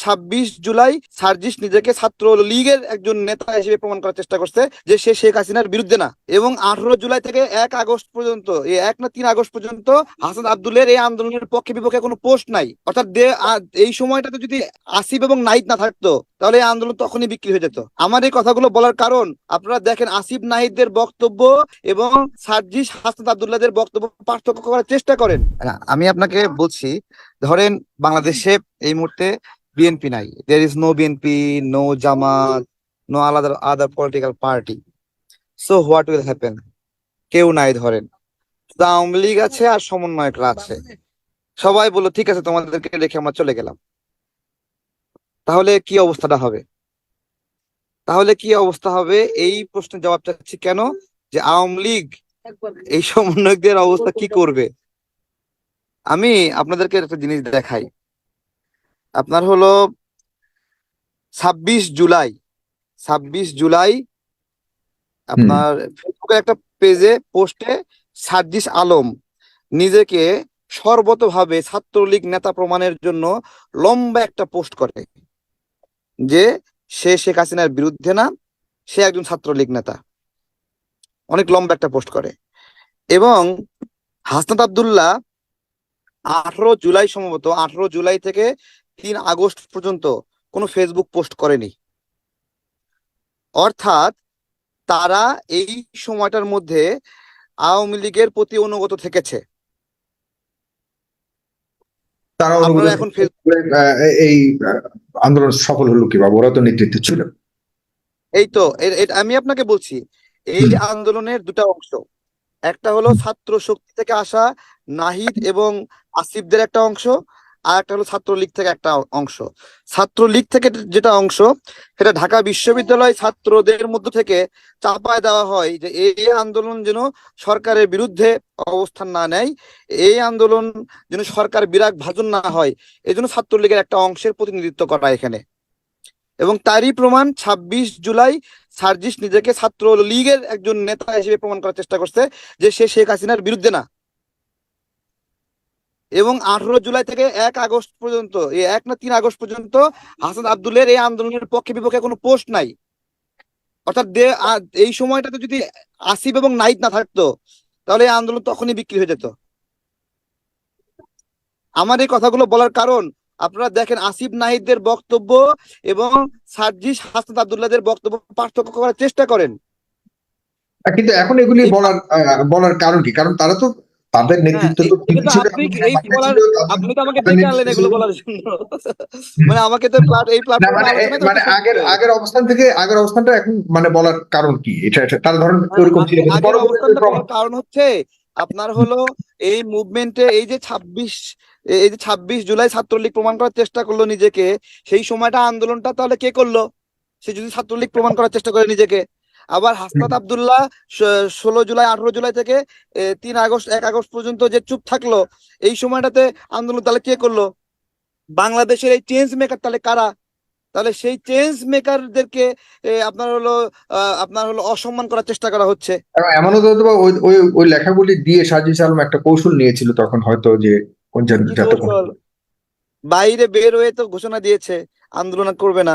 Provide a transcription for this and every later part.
ছাব্বিশ জুলাই সার্জিস নিজেকে ছাত্র লীগের একজন নেতা হিসেবে প্রমাণ করার চেষ্টা করছে যে সে শেখ হাসিনার বিরুদ্ধে না। এবং আঠারো জুলাই থেকে এক আগস্ট পর্যন্ত এই এক না তিন আগস্ট পর্যন্ত হাসান আব্দুলের এই আন্দোলনের পক্ষে বিপক্ষে কোনো পোস্ট নাই। অর্থাৎ এই সময়টাতে যদি আসিফ এবং নাহিদ না থাকতো, তাহলে এই আন্দোলন তখনই বিক্রি হয়ে যেত। আমার এই কথাগুলো বলার কারণ, আপনারা দেখেন আসিফ নাহিদদের বক্তব্য এবং সার্জিস হাসান আব্দুল্লাহদের বক্তব্য পার্থক্য করার চেষ্টা করেন। আমি আপনাকে বলছি, ধরেন বাংলাদেশে এই মুহূর্তে বিএনপি নাই। There is no BNP no Jamaat no আলাদা other political party so what will happen কেউ নাই ধরেন। আওয়ামী লীগ আছে আর সমন্বয়করা আছে। সবাই বলল, ঠিক আছে, তোমাদেরকে রেখে আমরা চলে গেলাম। তাহলে কি অবস্থাটা হবে? তাহলে কি অবস্থা হবে? এই প্রশ্নের জবাব চাচ্ছি কেন? যে আওয়ামী লীগ এই সমন্বয়কদের অবস্থা কি করবে? আমি আপনাদেরকে একটা জিনিস দেখাই। আপনার হলো ছাব্বিশ জুলাই ছাব্বিশ জুলাই আপনার ফেসবুকের একটা পেজে পোস্টে সার্জিস আলম নিজেকে সর্বতভাবে ছাত্রলীগ নেতা প্রমাণের জন্য লম্বা একটা পোস্ট করে যে সে শেখ হাসিনার বিরুদ্ধে না সে একজন ছাত্রলীগ নেতা। অনেক লম্বা একটা পোস্ট করে। এবং হাসনাত আব্দুল্লাহ আঠারো জুলাই সম্ভবত আঠারো জুলাই থেকে তিন আগস্ট পর্যন্ত কোনো ফেসবুক পোস্ট করেনি। অর্থাৎ তারা এই সময়টার মধ্যে আওয়ামী লীগের প্রতি অনুগত থেকেছে। তারা এখন এই আন্দোলন সফল হলো কীভাবে ওরা তো নেতৃত্বে ছিল। এই তো আমি আপনাকে বলছি এই হুম। আন্দোলনের দুটা অংশ। একটা হলো ছাত্র শক্তি থেকে আসা নাহিদ এবং আসিফদের একটা অংশ। আর একটা হলো ছাত্রলীগ থেকে একটা অংশ। ছাত্রলীগ থেকে যেটা অংশ, সেটা ঢাকা বিশ্ববিদ্যালয় ছাত্রদের মধ্য থেকে চাপায় দেওয়া হয় যে এই আন্দোলন যেন সরকারের বিরুদ্ধে অবস্থান না নেয়, এই আন্দোলন যেন সরকার বিরাগ ভাজন না হয়, এই জন্য ছাত্রলীগের একটা অংশের প্রতিনিধিত্ব করা এখানে। এবং তারই প্রমাণ ছাব্বিশ জুলাই সার্জিস নিজেকে ছাত্র লীগের একজন নেতা হিসেবে প্রমাণ করার চেষ্টা করছে যে সে শেখ হাসিনার বিরুদ্ধে না। এবং আঠারো জুলাই থেকে এক আগস্ট পর্যন্ত এই এক না তিন আগস্ট পর্যন্ত হাসান আব্দুলের এই আন্দোলনের পক্ষে বিপক্ষে কোনো পোস্ট নাই। অর্থাৎ এই সময়টাতে যদি আসিফ এবং নাহিদ না থাকতো তাহলে এই আন্দোলন তখনই বিক্রি হয়ে যেত। আমার এই কথাগুলো বলার কারণ আপনারা দেখেন আসিফ নাহিদদের বক্তব্য এবং সার্জিস হাসান আব্দুল্লাহদের বক্তব্য পার্থক্য করার চেষ্টা করেন। কিন্তু এখন এগুলি বলার বলার কারণ কি কারণ তারা তো তাদের নেতৃত্ব তো হ্যাঁ, আপনি তো আমাকে ডেকে আনলেন এগুলো বলার জন্য। মানে আমাকে তো এই প্ল্যাটফর্মে মানে মানে আগের আগের অবস্থান থেকে আগের অবস্থানটা এখন মানে বলার কারণ কি? এটা এটা তারা ধরেন ওরকম ছিল? কারণ হচ্ছে আপনার হলো এই মুভমেন্টে এই যে ছাব্বিশ এই যে ছাব্বিশ জুলাই ছাত্রলীগ প্রমাণ করার চেষ্টা করল নিজেকে সেই সময়টা আন্দোলনটা তাহলে কে করল? সে যদি ছাত্রলীগ প্রমাণ করার চেষ্টা করে নিজেকে। আবার হাসনাত আবদুল্লাহ ষোলো জুলাই আঠারো জুলাই থেকে তিন আগস্ট এক আগস্ট পর্যন্ত যে চুপ থাকল এই সময়টাতে আন্দোলন তাহলে কে করল? বাংলাদেশের এই চেঞ্জ মেকার তাহলে কারা? তাহলে সেই চেঞ্জ মেকারদেরকে আপনার হলো আহ, আপনার হলো অসম্মান করার চেষ্টা করা হচ্ছে। এমনও তো ওই ওই লেখাগুলি দিয়ে সাজিস আলম একটা কৌশল নিয়েছিল তখন হয়তো যে কোন? বাইরে বের হয়ে তো ঘোষণা দিয়েছে আন্দোলন করবে না।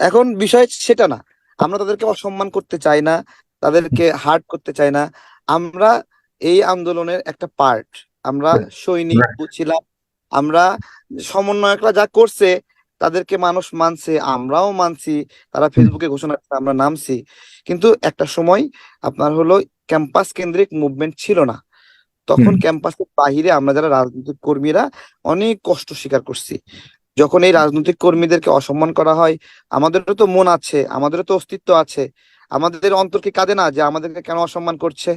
এখন বিষয় সেটা না। আমরা তাদেরকে অসম্মান করতে চাই না তাদেরকে হার্ট করতে চাই না। আমরা এই আন্দোলনের একটা পার্ট আমরা সৈনিক Right. ছিলাম আমরা সমন্বয়করা যা করছে তাদেরকে মানুষ মানছে আমরাও মানছি তারা ফেসবুকে ঘোষণা আমরা নামছি। কিন্তু একটা সময় আপনার হলো ক্যাম্পাস কেন্দ্রিক মুভমেন্ট ছিল না। তখন ক্যাম্পাসের বাহিরে আমরা যারা রাজনৈতিক কর্মীরা অনেক কষ্ট স্বীকার করছি। যখন এই রাজনৈতিক কর্মীদেরকে অসম্মান করা হয় আমাদেরও তো মন আছে আমাদেরও তো অস্তিত্ব আছে। আমাদের অন্তর কি কাঁদে না যে আমাদেরকে কেন অসম্মান করছে?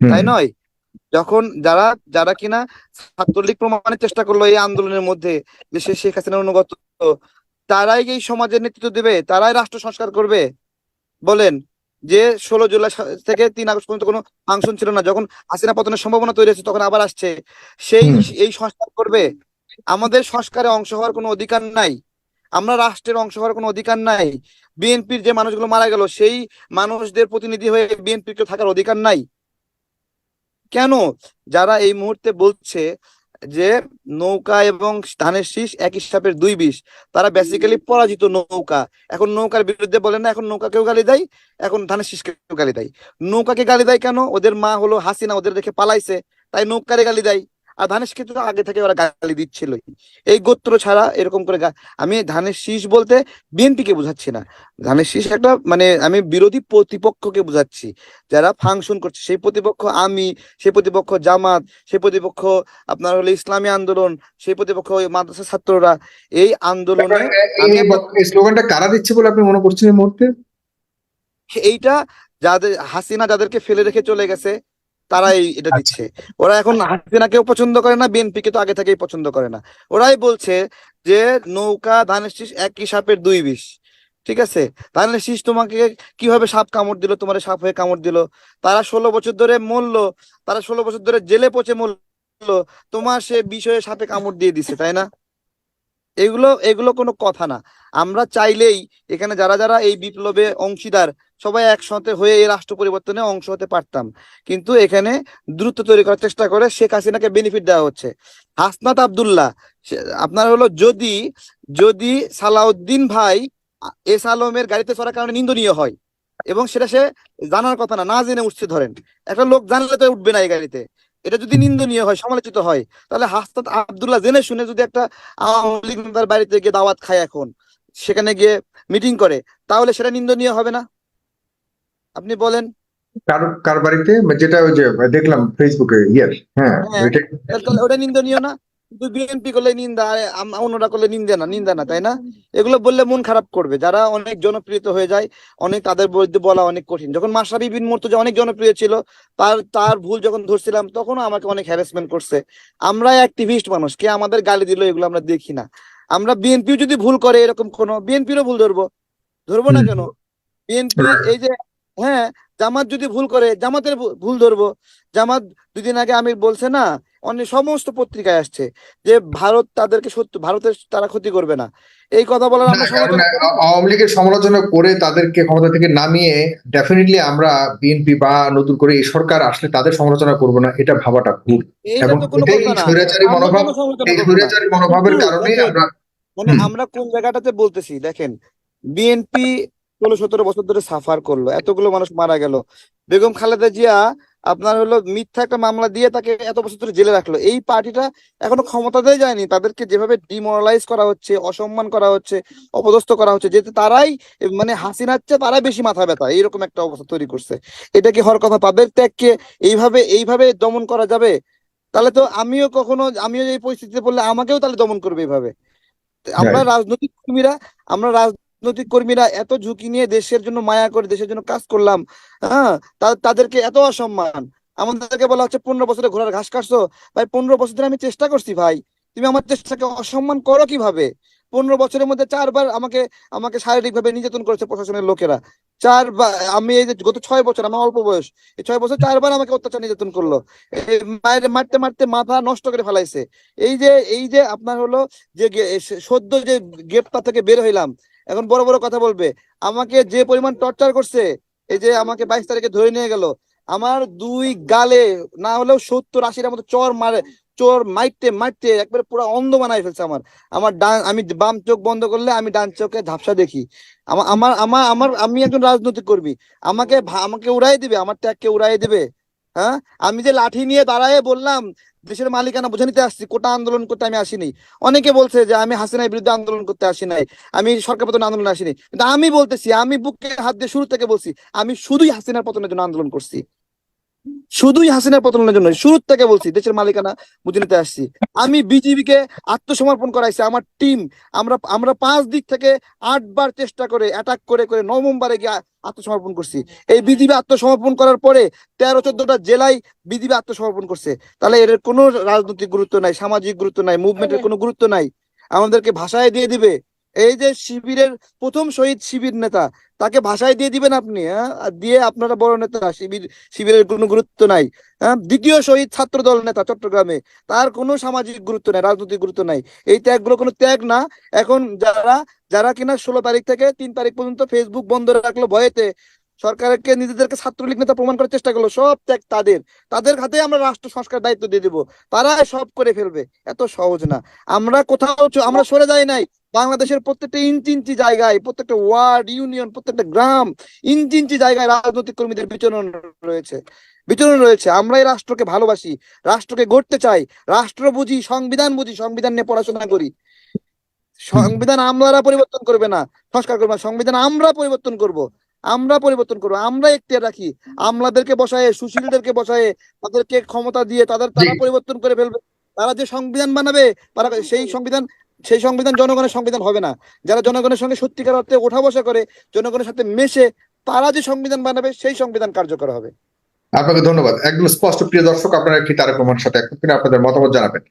তাই নয়? যখন যারা যারা কিনা ছাত্রলীগ প্রমাণের চেষ্টা করল এই আন্দোলনের মধ্যে যে সে শেখ হাসিনার অনুগত তারাই এই সমাজের নেতৃত্ব দেবে? তারাই রাষ্ট্র সংস্কার করবে? বলেন যে ষোলো জুলাই থেকে তিন আগস্ট পর্যন্ত কোনো ফাংশন ছিল না যখন হাসিনা পতনের সম্ভাবনা তৈরি হয়েছে তখন আবার আসছে। সেই এই সংস্কার করবে? আমাদের সংস্কারে অংশ হওয়ার কোনো অধিকার নাই। আমরা রাষ্ট্রের অংশ হওয়ার কোনো অধিকার নাই। বিএনপির যে মানুষগুলো মারা গেল, সেই মানুষদের প্রতিনিধি হয়ে বিএনপির কেউ থাকার অধিকার নাই। কেন? যারা এই মুহূর্তে বলছে যে নৌকা এবং ধানের শীষ একই সাপের দুই বিষ, তারা বেসিক্যালি পরাজিত নৌকা। এখন নৌকার বিরুদ্ধে বলেন না, এখন নৌকাকেও গালি দেয়, এখন ধানের শীষকেও গালি দেয়। নৌকাকে গালি দেয় কেন? ওদের মা হলো হাসিনা, ওদের দেখে পালাইছে, তাই নৌকারে গালি দেয়। আর ধানের শীষকে তো আগে থেকে ওরা গালি দিচ্ছিলই। এই গোত্র ছাড়া এরকম করে আমি ধানের শীষ বলতে বিএনপি কে বুঝাচ্ছি না। ধানের শীষ একটা মানে আমি বিরোধী প্রতিপক্ষকে বুঝাচ্ছি। যারা ফাংশন করছে সেই প্রতিপক্ষ আমি সেই প্রতিপক্ষ জামাত সেই প্রতিপক্ষ আপনার হলো ইসলামী আন্দোলন সেই প্রতিপক্ষ ওই মাদ্রাসা ছাত্ররা। এই আন্দোলনে স্লোগানটা কারা দিচ্ছে বলে আপনি মনে করছেন এই মুহূর্তে? এইটা যাদের হাসিনা যাদেরকে ফেলে রেখে চলে গেছে তারা এই এটা দিচ্ছে। ওরা এখন হাসিনাকেও পছন্দ করে না বিএনপি কে তো আগে থেকেই পছন্দ করে না। ওরাই বলছে যে নৌকা ধানের শীষ একই সাপের দুই বিষ। ঠিক আছে? ধানের শীষ তোমাকে কীভাবে সাপ কামড় দিল? তোমার সাপ হয়ে কামড় দিল। তারা ষোলো বছর ধরে মরলো। তারা ষোলো বছর ধরে জেলে পচে মরলো। তোমার সে বিষয়ে সাপে কামড় দিয়ে দিছে তাই না? এগুলো এগুলো কোনো কথা না। আমরা চাইলেই এখানে যারা যারা এই বিপ্লবে অংশীদার সবাই একসাথে হয়ে এই রাষ্ট্র পরিবর্তনে অংশ হতে পারতাম। কিন্তু এখানে দ্রুত তৈরি করার চেষ্টা করে শেখ হাসিনাকে বেনিফিট দেওয়া হচ্ছে। হাসনাত আব্দুল্লাহ আপনার হলো যদি যদি সালাউদ্দিন ভাই এস আলমের গাড়িতে চড়ার কারণে নিন্দনীয় হয় এবং সেটা সে জানার কথা না না জেনে উঠছে ধরেন, একটা লোক জানলে তো উঠবে না এই গাড়িতে। এটা যদি নিন্দনীয় হয়, সমালোচিত হয়, তাহলে হাসনাত আবদুল্লাহ জেনে শুনে যদি একটা আওয়ামী লীগ নেতার বাড়িতে গিয়ে দাওয়াত খায় এখন, সেখানে গিয়ে মিটিং করে, তাহলে সেটা নিন্দনীয় হবে না? আপনি বলেন। কার কার বাড়িতে? যেটা ওই যে দেখলাম ফেসবুকে ইয়ার হ্যাঁ হ্যাঁ। তাহলে ওটা নিন্দনীয় না। বিএনপি করলে নিন্দা অন্যরা করলে নিন্দা না নিন্দা না তাই না? এগুলো বললে মন খারাপ করবে। যারা অনেক জনপ্রিয় হয়ে যায় অনেক তাদের বিরুদ্ধে বলা অনেক কঠিন। যখন বিন মুর্তজা অনেক জনপ্রিয় ছিল তার তার ভুল যখন ধরছিলাম তখনও আমাকে অনেক হ্যারাসমেন্ট করছে। আমরা অ্যাক্টিভিস্ট মানুষ কে আমাদের গালি দিল এগুলো আমরা দেখি না। আমরা বিএনপিও যদি ভুল করে এরকম কোনো বিএনপিরও ভুল ধরবো। ধরবো না কেন? বিএনপি এই যে হ্যাঁ জামাত যদি ভুল করে জামাতের ভুল ধরবো। জামাত দুদিন আগে আমির বলছে না অনেক সমস্ত পত্রিকায় আসছে যে ভারত তাদেরকে সত্য ভারতের তারা ক্ষতি করবে না। এই কথা বলার আমরা আওয়ামী লীগের সমালোচনা করে তাদেরকে ক্ষমতা থেকে নামিয়ে ডেফিনেটলি আমরা বিএনপি বা নতুন করে এই সরকার আসলে তাদের সমালোচনা করব না এটা ভাবাটা ভুল। এবং এটাই স্বৈরাচারী মনোভাব এই স্বৈরাচারী মনোভাবের কারণে আমরা মানে আমরা কোন জায়গাটাতে বলতেছি দেখেন বিএনপি ষোলো সতেরো বছর ধরে সাফার করল এতগুলো মানুষ মারা গেল। বেগম খালেদা জিয়া আপনার হলো মিথ্যা একটা মামলা দিয়ে তাকে এত বছর ধরে জেলে রাখল। এই পার্টিটা এখনও ক্ষমতাতেই যায়নি। তাদেরকে যেভাবে ডিমোরালাইজ করা হচ্ছে অসম্মান করা হচ্ছে অপদস্থ করা হচ্ছে যেতে তারাই মানে হাসিনার চেয়ে তারাই বেশি মাথা ব্যথা। এইরকম একটা অবস্থা তৈরি করছে। এটা কি হওয়ার কথা? তাদের ত্যাগকে এইভাবে এইভাবে দমন করা যাবে? তাহলে তো আমিও কখনো আমিও এই পরিস্থিতিতে পড়লে আমাকেও তাহলে দমন করবে এইভাবে। আমরা রাজনৈতিক কর্মীরা আমরা রাজনৈতিক কর্মীরা এত ঝুঁকি নিয়ে দেশের জন্য মায়া করে, দেশের জন্য কাজ করলাম হ্যাঁ তাদেরকে এত অসম্মান। আমাদেরকে বলা হচ্ছে, পনেরো বছরে ঘোড়ার ঘাস কাটছো? ভাই, পনেরো বছর ধরে আমি চেষ্টা করছি ভাই। তুমি আমার চেষ্টাকে অসম্মান করো কীভাবে? পনেরো বছরের মধ্যে চারবার আমাকে আমাকে শারীরিক ভাবে নির্যাতন করেছে প্রশাসনের লোকেরা। চারবার, আমি এই যে গত ছয় বছর, আমার অল্প বয়স, এই ছয় বছর চারবার আমাকে অত্যাচার নির্যাতন করল। মায়ের, মারতে মারতে মাথা নষ্ট করে ফেলাইছে। এই যে এই যে আপনার হলো যে সদ্য যে গ্রেপ্তার থেকে বের হইলাম এখন বড় বড় কথা বলবে। আমাকে যে পরিমাণ টর্চার করছে, এই যে আমাকে বাইশ তারিখে ধরে নিয়ে গেল, আমার দুই গালে না হলেও সত্তর আশিটার মতো চর মারে, চোর মাইরতে মারতে একবারে পুরো অন্ধ বানাই ফেলছে আমার। আমার ডান, আমি বাম চোখ বন্ধ করলে আমি ডান চোখে ঝাপসা দেখি। আমার আমার আমার আমার, আমি একজন রাজনৈতিক কর্মী। আমাকে আমাকে উড়াই দিবে, আমার ত্যাগকে উড়াই দিবে। হ্যাঁ? আমি যে লাঠি নিয়ে দাঁড়ায় বললাম, দেশের মালিকানা বুঝে নিতে আসছি, কোটা আন্দোলন করতে আমি আসিনি। অনেকে বলছে যে, আমি হাসিনার বিরুদ্ধে আন্দোলন করতে আসি নাই, আমি সরকার পতন আন্দোলন আসিনি। কিন্তু আমি বলতেছি, আমি বুকে হাত দিয়ে শুরু থেকে বলছি, আমি শুধুই হাসিনার পতনের জন্য আন্দোলন করছি। শুধুই হাসিনা পতনের জন্য শুরু থেকে বলছি, দেশের মালিকানা বুঝে নিতে আসছি। আমি বিজিবি কে আত্মসমর্পণ করাইছি, আমার টিম আমরা আমরা পাঁচ দিক থেকে আটবার চেষ্টা করে অ্যাটাক করে করে নভেম্বরে গিয়ে আত্মসমর্পণ করছি। এই বিজিবি আত্মসমর্পণ করার পরে তেরো, চোদ্দটা জেলায় বিজিবি আত্মসমর্পণ করছে। তাহলে এর কোনো রাজনৈতিক গুরুত্ব নাই, সামাজিক গুরুত্ব নাই মুভমেন্টের কোনো গুরুত্ব নাই। আমাদেরকে ভাষায় দিয়ে দিবে। এই যে শিবিরের প্রথম শহীদ শিবির নেতা, তাকে ভাষায় দিয়ে দিবেন আপনি হ্যাঁ? দিয়ে আপনারা বড় নেতা, শিবির, শিবিরের কোনো গুরুত্ব নাই হ্যাঁ? দ্বিতীয় শহীদ ছাত্র দল নেতা চট্টগ্রামে, তার কোনো সামাজিক গুরুত্ব নাই, রাজনৈতিক গুরুত্ব নাই। এই ত্যাগগুলো কোনো ত্যাগ না। এখন যারা যারা কিনা ষোলো তারিখ থেকে তিন তারিখ পর্যন্ত ফেসবুক বন্ধ রাখল ভয়েতে সরকারকে নিজেদেরকে ছাত্রলীগ নেতা প্রমাণ করার চেষ্টা করল, সব ত্যাগ তাদের। তাদের হাতে আমরা রাষ্ট্র সংস্কার দায়িত্ব দিয়ে দিব। তারা সব করে ফেলবে। এত সহজ না। আমরা কোথাও আমরা সরে যাই নাই। বাংলাদেশের প্রত্যেকটা ইঞ্চি ইঞ্চি জায়গায় প্রত্যেকটা ওয়ার্ড, ইউনিয়ন, প্রত্যেকটা গ্রাম ইঞ্চি ইঞ্চি জায়গায় রাজনৈতিক কর্মীদের বিচরণ রয়েছে। বিচরণ রয়েছে। আমরা এই রাষ্ট্রকে ভালোবাসি। রাষ্ট্রকে গড়তে চাই। রাষ্ট্র বুঝি, সংবিধান বুঝি, সংবিধান নিয়ে পড়াশোনা করি। সংবিধান আমরা পরিবর্তন করবে না। সংস্কার করবে না। সংবিধান আমরা পরিবর্তন করব। আমরা পরিবর্তন করব আমরা এখতিয়ার রাখি। আমলাদেরকে বসায় সুশীলদেরকে বসায় তাদেরকে ক্ষমতা দিয়ে তাদের তারা পরিবর্তন করে ফেলবে। তারা যে সংবিধান বানাবে তারা সেই সংবিধান সেই সংবিধান জনগণের সংবিধান হবে না। যারা জনগণের সঙ্গে সত্যিকার অর্থে ওঠা বসা করে জনগণের সাথে মেশে তারা যে সংবিধান বানাবে সেই সংবিধান কার্যকর হবে। আপনাকে ধন্যবাদ। একদম স্পষ্ট প্রিয় দর্শক আপনারা কি তারেক রহমানের সাথে একমত কিনা আপনাদের মতামত জানাবেন।